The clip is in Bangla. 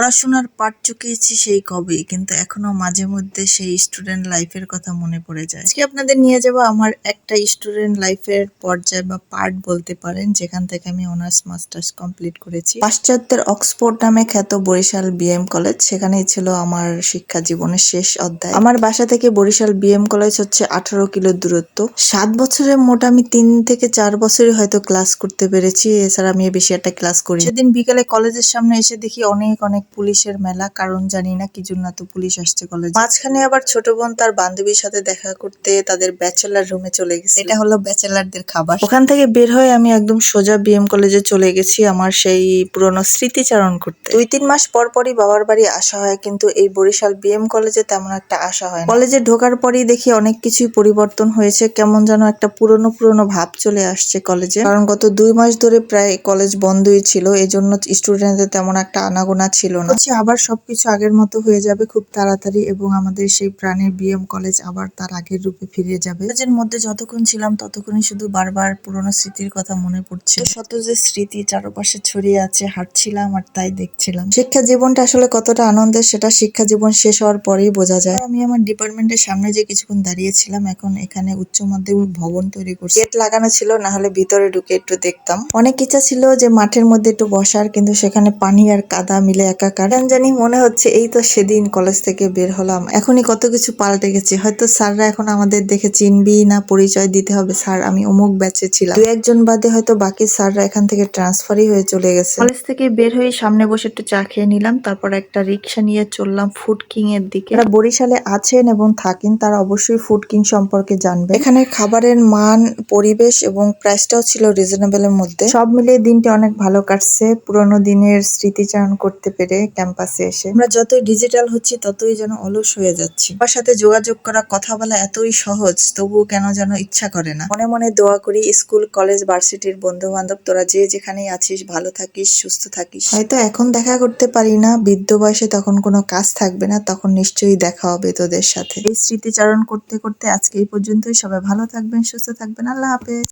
পড়াশোনার পাঠ চুকিয়েছি সেই কবে, কিন্তু এখনও মাঝে মধ্যে সেই স্টুডেন্ট লাইফের কথা মনে পড়ে যায়। আজকে আপনাদের নিয়ে যাব আমার একটা স্টুডেন্ট লাইফের পর্যায় বা পার্ট বলতে পারেন, যেখান থেকে আমি অনার্স মাস্টার্স কমপ্লিট করেছি। পাশ্চাত্যের অক্সফোর্ড নামে খ্যাত বরিশাল বিএম কলেজ সেখানেই ছিল আমার শিক্ষা জীবনের শেষ অধ্যায়। আমার বাসা থেকে বরিশাল বিএম কলেজ হচ্ছে আঠারো কিলো দূরত্ব। সাত বছরের মোট আমি তিন থেকে চার বছরই হয়তো ক্লাস করতে পেরেছি, এছাড়া আমি বেশি একটা ক্লাস করি সেদিন বিকালে কলেজের সামনে এসে দেখি অনেক অনেক পুলিশের মেলা কারণ জানি না কি জন্য তো পুলিশ আসছে কলেজে মাঝখানে আবার ছোট বোন তার বান্ধবীর সাথে দেখা করতে তাদের ব্যাচেলার রুমে চলে গেছে। এটা হলো ব্যাচেলারদের খাবার। ওখান থেকে বের হয়ে আমি একদম সোজা বিএম কলেজে চলে গেছি আমার সেই পুরনো স্মৃতিচারণ করতে। দুই তিন মাস পর পরই বাবার বাড়ি আসা হয় কিন্তু এই বরিশাল বিএম কলেজে তেমন একটা আসা হয় কলেজে ঢোকার পরেই দেখি অনেক কিছুই পরিবর্তন হয়েছে কেমন যেন একটা পুরনো পুরনো ভাব চলে আসছে কলেজে কারণ গত দুই মাস ধরে প্রায় কলেজ বন্ধই ছিল এই জন্য স্টুডেন্টদের তেমন একটা আনাগোনা ছিল না। হচ্ছে আবার সবকিছু আগের মতো হয়ে যাবে খুব তাড়াতাড়ি এবং আমাদের সেই প্রাণের বিএম কলেজ আবার তার আগের রূপে ফিরে যাবে। কলেজের মধ্যে যতক্ষণ ছিলাম ততক্ষণই শুধু বারবার পুরনো স্মৃতির কথা মনে পড়ছে। শত যে স্মৃতি চারপাশে ছড়িয়ে আছে, হাঁটছিলাম আর তাই দেখছিলাম। শিক্ষা জীবনটা আসলে কতটা আনন্দের সেটা শিক্ষা জীবন শেষ হওয়ার পরেই বোঝা যায়। আমি আমার ডিপার্টমেন্টের সামনে যে কিছুক্ষণ দাঁড়িয়েছিলাম, এখন এখানে উচ্চ মাধ্যমিক ভবন তৈরি করছে। গেট লাগানো ছিল, না হলে ভিতরে ঢুকে একটু দেখতাম। অনেক ইচ্ছা ছিল যে মাঠের মধ্যে একটু বসার, কিন্তু সেখানে পানি আর কাদা মিলে একাকার কেন জানি মনে হচ্ছে এই তো সেদিন কলেজ থেকে বের হলাম। এখনই কত কিছু পাল্টে গেছে। হয়তো স্যাররা এখন আমাদের দেখে চিনবি না পরিচয় দিতে হবে। স্যার আমি অমুক ব্যাচে ছিলাম। দু একজন বাদে হয়তো বাকি স্যাররা এখান থেকে ট্রান্সফারই হয়ে চলে গেছে। কলেজ থেকে বের হয়ে সামনে বসে একটু চা খেয়ে নিলাম তারপর একটা রিক্সা নিয়ে চললাম ফুড কিং এর দিকে। যারা বরিশালে আছেন এবং থাকেন তারা অবশ্যই ফুড কিং সম্পর্কে জানবে এখানে খাবারের মান পরিবেশ এবং প্রাইসটাও ছিল রিজনেবল এর মধ্যে। সব মিলিয়ে দিনটি অনেক ভালো কাটছে। পুরোনো দিনের স্মৃতিচারণ করতে পেরে। ক্যাম্পাসে এসে। আমরা যতই ডিজিটাল হচ্ছি ততই যেন অলস হয়ে যাচ্ছি। আমার সাথে যোগাযোগ করা কথা বলা এতই সহজ তবুও কেন যেন ইচ্ছা করে না। মনে মনে দোয়া করি স্কুল কলেজ ভার্সিটির বন্ধু বান্ধব তোরা যে যেখানেই আছিস ভালো থাকিস সুস্থ থাকিস। হয়তো এখন দেখা করতে পারি না বৃদ্ধ বয়সে তখন কোনো কাজ থাকবে না তখন নিশ্চয়ই দেখা হবে তোদের সাথে। এই স্মৃতিচারণ করতে করতে আজকে এই পর্যন্তই। সবাই ভালো থাকবেন সুস্থ থাকবেন। আল্লাহ হাফেজ।